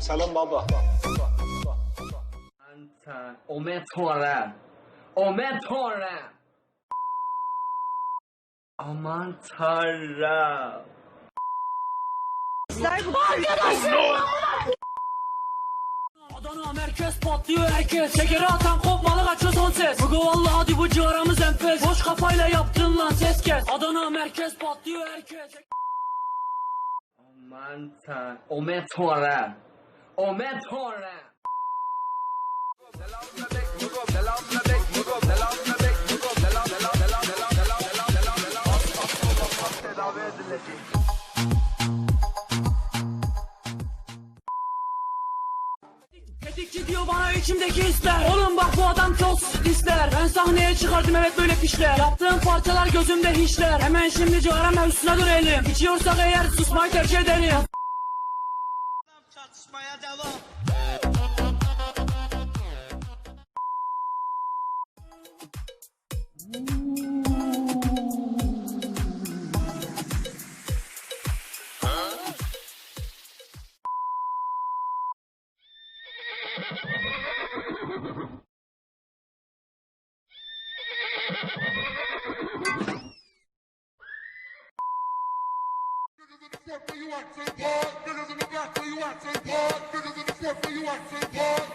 Selam baba. Antan, Ometora. Ometora. Aman tanrım. Adana merkez patlıyor herkes Şekeri atan kopmalı kaçıyor son ses Bugü valla hadi bu ciğaramız enfes Boş kafayla yaptın lan ses kes Adana merkez patlıyor herkes Aman tan, Ometora. Ometora. Diyor bana içimdeki hisler. Oğlum bak bu adam çok ister Ben sahneye çıkardım evet böyle pişler. Yaptığım parçalar gözümde hiçler. Hemen şimdi ciğara mevzusuna dönelim. İçiyorsak eğer susmayı tercih edelim. Front where Niggas in the front for you, I say what? Niggas in the back for you, I say what? Niggas in the front for you, I say what?